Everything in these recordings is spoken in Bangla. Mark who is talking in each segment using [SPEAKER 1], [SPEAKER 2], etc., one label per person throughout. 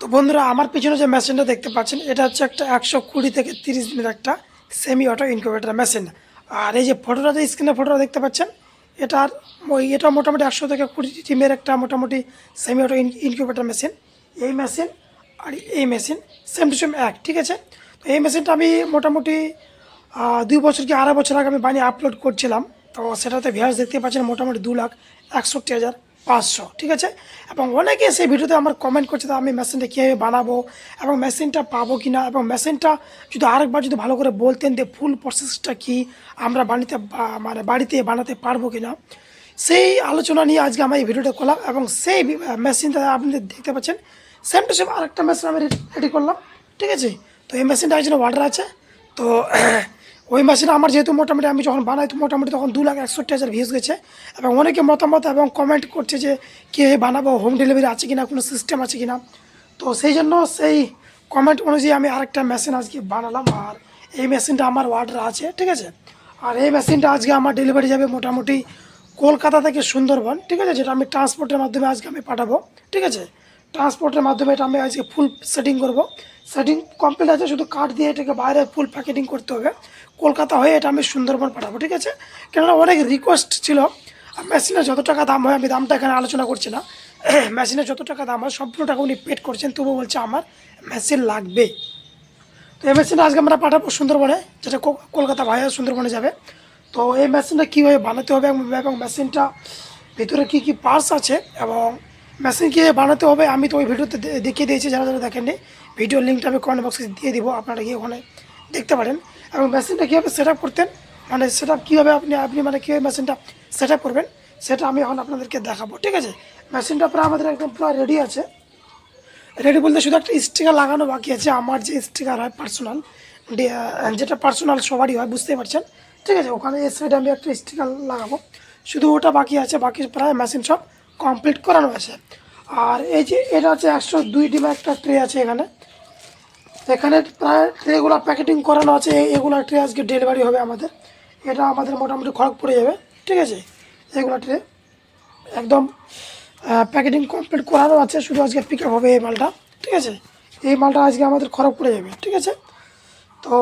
[SPEAKER 1] তো বন্ধুরা, আমার পিছনে যে মেশিনটা দেখতে পাচ্ছেন, এটা হচ্ছে একটা একশো কুড়ি থেকে তিরিশ দিনের একটা সেমি অটো ইনকিউবেটার মেশিন আর এই যে ফটোটা যে স্ক্রিনে ফটোটা দেখতে পাচ্ছেন, এটার এটা মোটামুটি একশো থেকে কুড়ি টিমের একটা মোটামুটি সেমি অটো ইনকিউবেটার মেশিন এই মেশিন আর এই মেশিন সেম টু সেম এক, ঠিক আছে? তো এই মেশিনটা আমি মোটামুটি দুই বছর কি আড়াই বছর আগে আমি বানিয়ে আপলোড করছিলাম। তো সেটাতে ভিউয়ার্স দেখতে পাচ্ছেন মোটামুটি দু লাখ একষট্টি হাজার পাঁচশো, ঠিক আছে? এবং অনেকে সেই ভিডিওতে আমার কমেন্ট করছে আমি মেশিনটা কীভাবে বানাবো এবং মেশিনটা পাবো কি না এবং মেশিনটা যদি আরেকবার যদি ভালো করে বলতেন যে ফুল প্রসেসটা কি আমরা বানিতে বা- মানে বাড়িতে বানাতে পারব কি না সেই আলোচনা নিয়ে আজকে আমি এই ভিডিওটা করলাম এবং সেই মেশিনটা আপনি দেখতে পাচ্ছেন। সেম টু সেম আরেকটা মেশিন আমি রেডি করলাম, ঠিক আছে? তো এই মেশিনটা একজন অর্ডার আছে, তো ওই মেশিন আমার যেহেতু মোটামুটি আমি যখন বানাই, তো মোটামুটি তখন দু লাখ একষট্টি হাজার ভিউজ গেছে। এবং অনেকে মতামত এবং কমেন্ট করছে যে, কে বানাবো? হোম ডেলিভারি আছে কিনা? কোনো সিস্টেম আছে কিনা? তো সেই জন্য সেই কমেন্ট অনুযায়ী আমি আরেকটা মেশিন আজকে বানালাম আর এই মেশিনটা আমার অর্ডার আছে, ঠিক আছে? আর এই মেশিনটা আজকে আমার ডেলিভারি যাবে মোটামুটি কলকাতা থেকে সুন্দরবন, ঠিক আছে? যেটা আমি ট্রান্সপোর্টের মাধ্যমে আজকে আমি পাঠাবো, ঠিক আছে? ট্রান্সপোর্টের মাধ্যমে এটা আমি আজকে ফুল সেটিং করব। সেটিং কমপ্লিট আছে, শুধু কাঠ দিয়ে এটাকে বাইরে ফুল প্যাকেটিং করতে হবে। কলকাতা হয়ে এটা আমি সুন্দরবন পাঠাবো, ঠিক আছে? কেননা অনেক রিকোয়েস্ট ছিল। আর মেশিনের যত টাকা দাম হয়, আমি দামটা এখানে আলোচনা করছি না। মেশিনের যত টাকা দাম হয় সম্পূর্ণ টাকা উনি পেড করছেন। তবুও বলছে আমার মেশিন লাগবে। তো এই মেশিনটা আজকে আমরা পাঠাবো সুন্দরবনে, যেটা কলকাতা ভাইয়া সুন্দরবনে যাবে। তো এই মেশিনটা কীভাবে বানাতে হবে এবং মেশিনটা ভিতরে কী কী পার্টস আছে এবং মেশিন কীভাবে বানাতে হবে, আমি তো ওই ভিডিওতে দেখিয়ে দিয়েছি, যারা যারা দেখেননি ভিডিওর লিঙ্কটা আমি কমেন্ট বক্সে দিয়ে দিব, আপনারা গিয়ে ওখানে দেখতে পারেন। এবং মেশিনটা কীভাবে সেট আপ করতেন মানে সেট আপ কীভাবে আপনি আপনি মানে কীভাবে মেশিনটা সেট আপ করবেন, সেটা আমি এখন আপনাদেরকে দেখাবো, ঠিক আছে? মেশিনটা প্রায় আমাদের একদম পুরো রেডি আছে। রেডি বলতে শুধু একটা স্টিকার লাগানো বাকি আছে, আমার যে স্টিকার হয় পার্সোনাল যেটা পার্সোনাল সবারই হয়, বুঝতেই পারছেন? ঠিক আছে, ওখানে এর সাইডে আমি একটা স্টিকার লাগাবো। শুধু ওটা বাকি আছে, বাকি প্রায় মেশিন সব কমপ্লিট করানো আছে। আর এই যে এটা হচ্ছে একশো দুই ডিমের একটা ট্রে আছে এখানে। এখানে প্রায় ট্রেগুলো প্যাকেটিং করানো আছে। এগুলো ট্রে আজকে ডেলিভারি হবে আমাদের। এটা আমাদের মোটামুটি খরচ পড়ে যাবে। ঠিক আছে? এগুলো ট্রে একদম প্যাকেটিং কমপ্লিট করানো আছে। শুধু আজকে পিক আপ হবে এই মালটা। ঠিক আছে? এই মালটা আজকে আমাদের খরাব পড়ে যাবে। ঠিক আছে? তো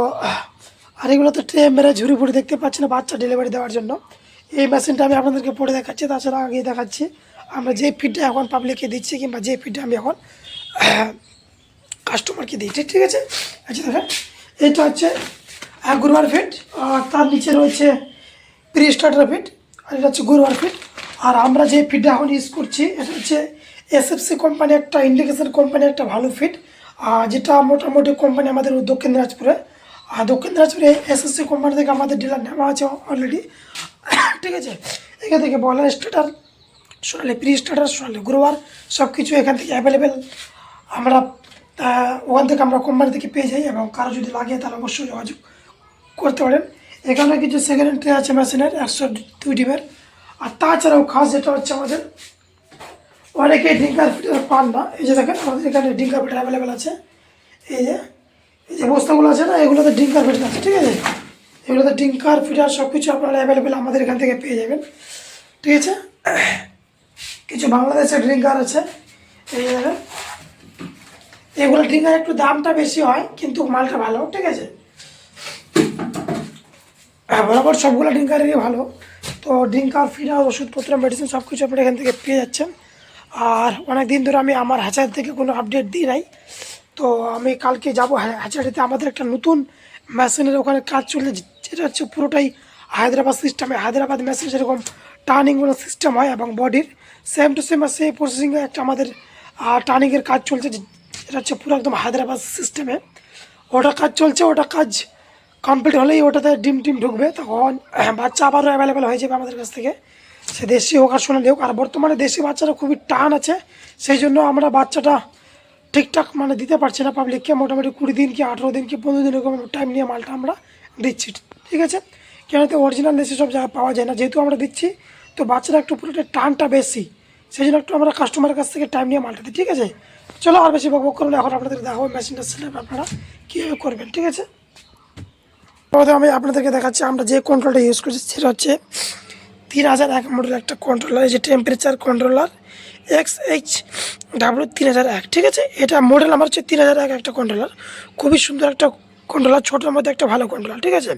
[SPEAKER 1] আর এগুলো তো ট্রে মেরে ঝুড়ি ফুড়ি দেখতে পাচ্ছি না বাচ্চা ডেলিভারি দেওয়ার জন্য। এই মেশিনটা আমি আপনাদেরকে পড়ে দেখাচ্ছি, তাছাড়া আগে দেখাচ্ছি। আমরা যে ফিডটা এখন পাবলিককে দিচ্ছি কিংবা যে ফিডটা আমি এখন কাস্টমারকে দিচ্ছি, ঠিক আছে? আচ্ছা দেখেন, এটা হচ্ছে গুরুবার ফিট আর তার নিচে রয়েছে প্রি স্টার্টার ফিট আর এটা হচ্ছে গুরুবার ফিট আর আমরা যে ফিডটা এখন ইউজ করছি, এটা হচ্ছে এসএফসি কোম্পানি একটা ইন্ডিকেশন কোম্পানি একটা ভালো আর যেটা মোটামুটি কোম্পানি আমাদের দক্ষিণ দিনাজপুরে। আর দক্ষিণ দিনাজপুরে এসএসসি কোম্পানি থেকে আমাদের ডিলার নেওয়া আছে অলরেডি ঠিক আছে? এখান থেকে বলার starter Sonali pre starter Sonali grower সব কিছু এখান থেকে অ্যাভেলেবেল আমরা ওখান থেকে আমরা কোম্পানি থেকে পেয়ে যাই এবং কারও যদি লাগে তাহলে অবশ্যই যোগাযোগ করতে পারেন। এখানে কিছু সেকেন্ড ট্রে আছে মেশিনের একশো দুই ডিমের। আর তাছাড়াও খাস যেটা হচ্ছে আমাদের, অনেকে ডিঙ্কার ফিটার পান না। এই যে দেখেন, আমাদের এখানে ডিঙ্কার ফিটার অ্যাভেলেবেল আছে। এই যে এই যে বস্তাগুলো আছে না, এগুলোতে ডিঙ্কার ফিটার আছে, ঠিক আছে? এগুলোতে ডিঙ্কার ফিটার সব কিছু আপনারা অ্যাভেলেবেল আমাদের এখান থেকে পেয়ে যাবেন। ঠিক আছে? কিছু বাংলাদেশের ড্রিঙ্কার আছে। এই এগুলো ড্রিঙ্কার একটু দামটা বেশি হয়, কিন্তু মালটা ভালো, ঠিক আছে? হ্যাঁ বরাবর সবগুলো ড্রিঙ্কারেরই ভালো। তো ড্রিঙ্কার ফিডার ওষুধপত্র মেডিসিন সব কিছু আপনারা এখান থেকে পেয়ে যাচ্ছেন। আর অনেক দিন ধরে আমি আমার হ্যাচার থেকে কোনো আপডেট দিই নাই। তো আমি কালকে যাব হ্যাচারিতে আমাদের একটা নতুন মেশিনের ওখানে কাজ চলছে। যেটা হচ্ছে পুরোটাই হায়দ্রাবাদ সিস্টেমে হায়দ্রাবাদ মেশিন যেরকম টার্নিংগুলো সিস্টেম হয় এবং বডির সেম টু সেম সেই প্রসেসিংয়ে একটা আমাদের টার্নিংয়ের কাজ চলছে যেটা হচ্ছে পুরো একদম হায়দ্রাবাদ সিস্টেমে ওটা কাজ চলছে, ওটা কাজ কমপ্লিট হলেই ওটাতে ডিম টিম ঢুকবে, তখন বাচ্চা আবারও অ্যাভেলেবেল হয়ে যাবে আমাদের কাছ থেকে। সে দেশি হোক আর সোনালি হোক, আর বর্তমানে দেশি বাচ্চারা খুবই টান আছে, সেই জন্য আমরা বাচ্চাটা ঠিকঠাক মানে দিতে পারছি না পাবলিককে মোটামুটি কুড়ি দিন কি আঠেরো দিন কি পনেরো দিন এরকম টাইম নিয়ে মালটা আমরা দিচ্ছি। ঠিক আছে? কেন তো অরিজিনাল দেশি সব পাওয়া যায় না, যেহেতু আমরা দিচ্ছি, তো বাচ্চারা একটু পুরোটা টানটা বেশি। সেই জন্য একটু আমরা কাস্টমারের কাছ থেকে টাইম নিয়ে মালটা দিই, ঠিক আছে? চলো আর বেশি বক বক করুন এখন আপনাদের দেখাবো মেশিনটা সিলেক্ট আপনারা কীভাবে করবেন, ঠিক আছে? প্রথমে আমি আপনাদেরকে দেখাচ্ছি, আমরা যে কন্ট্রোলটা ইউজ করছি, সেটা হচ্ছে তিন হাজার এক মডেল একটা কন্ট্রোলার এই যে temperature controller X H W তিন হাজার এক, ঠিক আছে? এটা মডেল আমার হচ্ছে তিন হাজার এক একটা কন্ট্রোলার খুবই সুন্দর একটা কন্ট্রোলার ছোটোর মধ্যে একটা ভালো কন্ট্রোলার ঠিক আছে?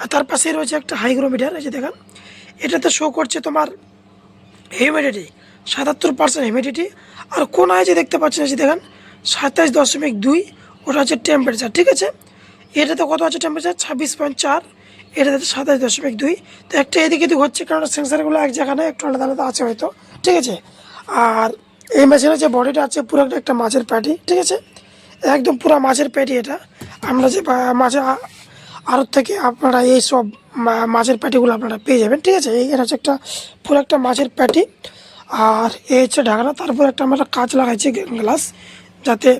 [SPEAKER 1] আর তার পাশে রয়েছে একটা হাইগ্রোমিটার, এই যে দেখেন। এটাতে শো করছে তোমার হিউমিডিটি সাতাত্তর পার্সেন্ট হিউমিডিটি আর কোনায় যে দেখতে পাচ্ছেন যে দেখেন, সাতাশ দশমিক দুই, ওটা হচ্ছে টেম্পারেচার ঠিক আছে? এটাতে কত আছে টেম্পারেচার ছাব্বিশ পয়েন্ট চার, এটাতে সাতাশ দশমিক দুই। তো একটা এদিকে এদিক হচ্ছে, কারণ সেন্সারগুলো এক জায়গায় একটু আলাদা আলাদা আছে হয়তো, ঠিক আছে? আর এই মেশিনের যে বডিটা আছে, পুরো একটা মাছের প্যাটি ঠিক আছে? একদম পুরো মাছের প্যাটি এটা। আমরা যে মাছের আড়ত থেকে আপনারা এই সব মাছের প্যাটিগুলো আপনারা পেয়ে যাবেন, ঠিক আছে? এটা হচ্ছে একটা পুরো একটা মাছের প্যাটি। আর এই হচ্ছে ঢাকনা, তারপর একটা আমরা কাঁচ লাগাইছি গ্লাস, যাতে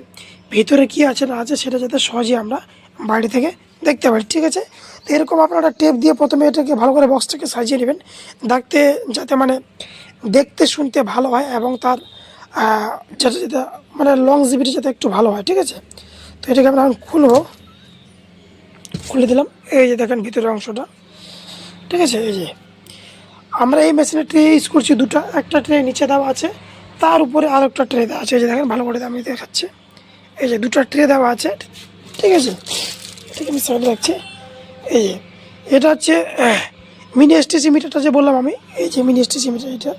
[SPEAKER 1] ভিতরে কি আছে না আছে সেটা যাতে সহজে আমরা বাড়ি থেকে দেখতে পারি, ঠিক আছে? তো এরকম আপনারা টেপ দিয়ে প্রথমে এটাকে ভালো করে বক্সটাকে সাজিয়ে নেবেন। দেখতে যাতে মানে দেখতে শুনতে ভালো হয় এবং তার যেটা যেটা মানে লংজিভিটি যাতে একটু ভালো হয়, ঠিক আছে? তো এটাকে আমরা এখন খুলবো। খুলে দিলাম। এই যে দেখেন ভিতরের অংশটা। ঠিক আছে? এই যে। আমরা এই মেশিনে ট্রে ইউজ করছি দুটো। একটা ট্রে নিচে দেওয়া আছে। তার উপরে আর একটা ট্রে দেওয়া আছে। এই যে দেখেন, ভালো করে আমি দেখাচ্ছি। এই যে দুটো ট্রে দেওয়া আছে। ঠিক আছে? ঠিক আমি সাইড রাখছি। এই যে। এটা হচ্ছে মিনি এসটিসি মিটারটা যে বললাম আমি। এই যে মিনি এসটিসি মিটার এটা।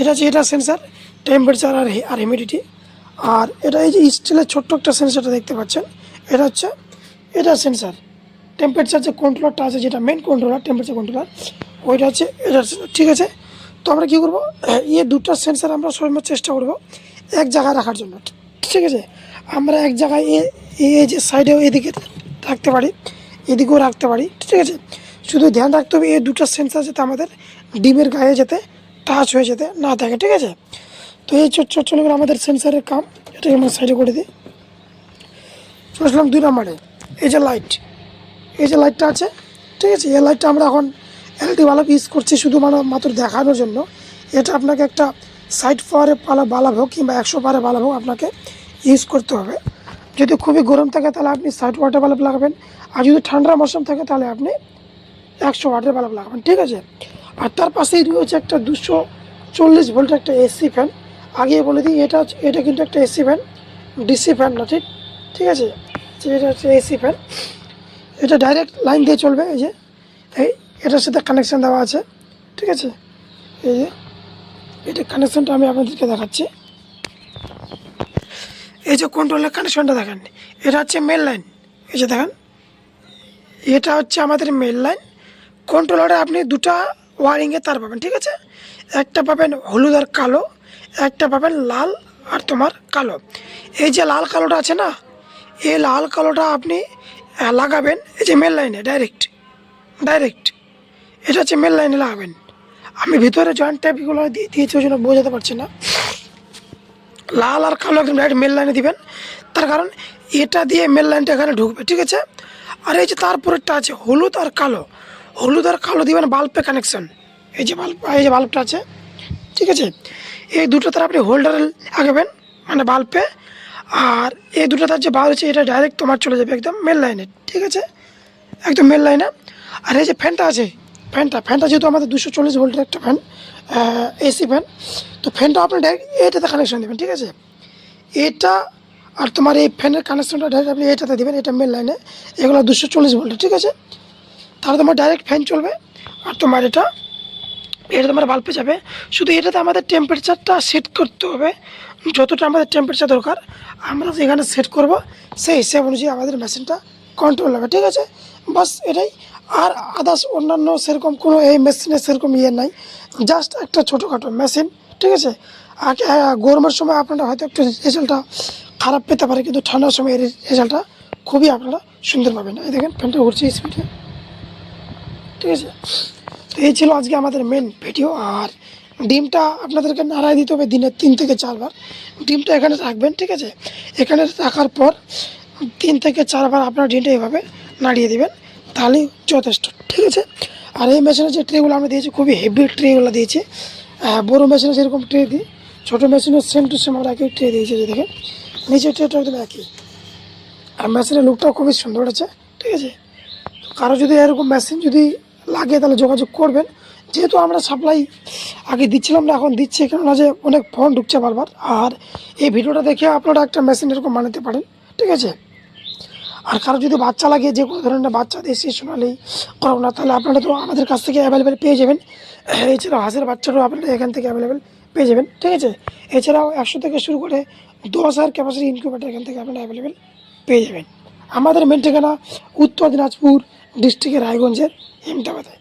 [SPEAKER 1] এটা হচ্ছে এটা সেন্সার, টেম্পারেচার আর আর হিউমিডিটি আর এটা এই যে স্টিলের ছোট্ট একটা সেন্সারটা দেখতে পাচ্ছেন এটা হচ্ছে এটা সেন্সার। টেম্পারেচার যে কন্ট্রোলারটা আছে যেটা মেন কন্ট্রোলার টেম্পারেচার কন্ট্রোলার ওইটা হচ্ছে এটা sensor, ঠিক আছে? তো আমরা কী করব? এই দুটো সেন্সার আমরা সবসময় চেষ্টা করব এক জায়গায় রাখার জন্য। ঠিক আছে? আমরা এক জায়গায় এ- এই যে সাইডেও এদিকে রাখতে পারি এদিকেও রাখতে পারি। ঠিক আছে? শুধু ধ্যান রাখতে হবে এই দুটো সেন্সার যাতে আমাদের ডিমের গায়ে যেতে টাচ হয়ে যেতে না থাকে। ঠিক আছে? তো এই চলে গেলো আমাদের সেন্সারের কাম, এটাকে আমরা সাইডে করে দিই। চলছিলাম দুই নম্বরে, এই যে লাইট এই যে লাইটটা আছে, ঠিক আছে? এই লাইটটা আমরা এখন এলটি বাল্ব ইউজ করছি শুধু মানে মাত্র দেখানোর জন্য। এটা আপনাকে একটা সাইড পাওয়ারে পালা বাল্ব হোক কিংবা একশো পাওয়ারে বাল্ব হোক আপনাকে ইউজ করতে হবে। যদি খুবই গরম থাকে তাহলে আপনি সাইড ওয়াটার বাল্ব লাগাবেন। আর যদি ঠান্ডা মৌসুম থাকে তাহলে আপনি একশো ওয়াটের বাল্ব লাগাবেন, ঠিক আছে? আর তার পাশেই রয়েছে একটা দুশো চল্লিশ ভোল্টের একটা এসি ফ্যান আগে বলে দিই, এটা হচ্ছে- এটা কিন্তু একটা এসি ফ্যান ডিসি ফ্যান না, ঠিক? ঠিক আছে? এটা হচ্ছে এসি ফ্যান এটা ডাইরেক্ট লাইন দিয়ে চলবে, এই যে। এই এটার সাথে কানেকশান দেওয়া আছে, ঠিক আছে? এই যে। এটা কানেকশানটা আমি আপনাদেরকে দেখাচ্ছি। এই যে কন্ট্রোলের কানেকশানটা দেখেন, এটা হচ্ছে মেল লাইন এই যে দেখেন, এটা হচ্ছে আমাদের মেল লাইন কন্ট্রোলারে আপনি দুটা ওয়ারিংয়ে তার পাবেন, ঠিক আছে? একটা পাবেন হলুদ আর কালো একটা পাবেন লাল আর তোমার কালো। এই যে লাল কালোটা আছে না, এই লাল কালোটা আপনি লাগাবেন, এই যে মেল লাইনে ডাইরেক্ট ডাইরেক্ট এটা হচ্ছে মেল লাইনে লাগাবেন। আমি ভিতরে জয়েন্ট টাইপগুলো দিয়ে দিয়েছি, ওই জন্য বোঝাতে পারছি না। লাল আর কালো একদম ডাইরেক্ট মেল লাইনে দিবেন। তার কারণ, এটা দিয়ে মেল লাইনটা এখানে ঢুকবে, ঠিক আছে? আর এই যে তারপরেরটা আছে, হলুদ আর কালো। হলুদ আর কালো দিবেন বাল্বে কানেকশন এই যে বাল্ব এই যে বাল্বটা আছে ঠিক আছে? এই দুটো তার আপনি হোল্ডারে লাগাবেন মানে বাল্বে আর এই দুটো তার যে বাল্ব আছে এটা ডাইরেক্ট তোমার চলে যাবে একদম মেল লাইনে ঠিক আছে? একদম মেল লাইনে আর এই যে ফ্যানটা আছে ফ্যানটা ফ্যানটা যেহেতু আমাদের দুশো চল্লিশ ভোল্টের একটা ফ্যান এসি ফ্যান তো ফ্যানটা আপনি ডাইরেক্ট এটাতে কানেকশন দেবেন, ঠিক আছে? এটা আর তোমার এই ফ্যানের কানেকশনটা ডাইরেক্ট আপনি এটাতে দেবেন, এটা মেন লাইনে এগুলো দুশো চল্লিশ ভোল্টের ঠিক আছে? তাহলে তোমার ডাইরেক্ট ফ্যান চলবে, আর তোমার এটা এটা তোমার বাল্বে যাবে। শুধু এটাতে আমাদের টেম্পারেচারটা সেট করতে হবে। যতটা আমাদের টেম্পারেচার দরকার আমরা যেখানে সেট করব সেই হিসাব অনুযায়ী আমাদের মেশিনটা কন্ট্রোল হবে ঠিক আছে? বাস এটাই। আর আদার্স অন্যান্য সেরকম কোনো এই মেশিনের সেরকম ইয়ে নাই। জাস্ট একটা ছোটোখাটো মেশিন ঠিক আছে? আর আহ, গরমের সময় আপনারা হয়তো একটু রেজাল্টটা খারাপ পেতে পারে কিন্তু ঠান্ডার সময় এর রেজাল্টটা খুবই আপনারা সুন্দর পাবেন। এই দেখেন ফ্যানটা ঘুরছে স্পিডে ঠিক আছে? এই ছিল আজকে আমাদের মেন ভিডিও আর ডিমটা আপনাদেরকে নাড়াই দিতে হবে দিনে তিন থেকে চারবার। ডিমটা এখানে রাখবেন, ঠিক আছে? এখানে রাখার পর তিন থেকে চারবার আপনার ডিমটা এইভাবে নাড়িয়ে দিবেন, তাহলেই যথেষ্ট, ঠিক আছে? আর এই মেশিনের যে ট্রেগুলো আমরা দিয়েছি, খুবই হেভি ট্রেগুলো দিয়েছি। বড়ো মেশিনে যেরকম ট্রে দিই, ছোটো মেশিনের সেম টু সেম আমরা একই ট্রে দিয়েছি যে দেখেন। নিচের ট্রেটা একদম একই। আর মেশিনের লুকটাও খুবই সুন্দর আছে, ঠিক আছে? কারও যদি এরকম মেশিন যদি লাগে তাহলে যোগাযোগ করবেন। যেহেতু আমরা সাপ্লাই আগে দিচ্ছিলাম না, এখন দিচ্ছি, কেননা যে অনেক ফোন ঢুকছে বারবার। আর এই ভিডিওটা দেখে আপনারা একটা মেশিন এরকম বানাতে পারেন, ঠিক আছে? আর কারও যদি বাচ্চা লাগে, যে কোনো ধরনের বাচ্চা দেশি সোনালি করোনা তাহলে আপনারা তো আমাদের কাছ থেকে অ্যাভেলেবেল পেয়ে যাবেন। এছাড়াও হাঁসের বাচ্চাটাও আপনারা এখান থেকে অ্যাভেলেবেল পেয়ে যাবেন, ঠিক আছে? এছাড়াও একশো থেকে শুরু করে দশ হাজার ক্যাপাসিটি ইনকিউবেটার এখান থেকে আপনারা অ্যাভেলেবেল পেয়ে যাবেন। আমাদের মেন ঠিকানা উত্তর দিনাজপুর ডিস্ট্রিক্টের রায়গঞ্জের হেমতাবাদে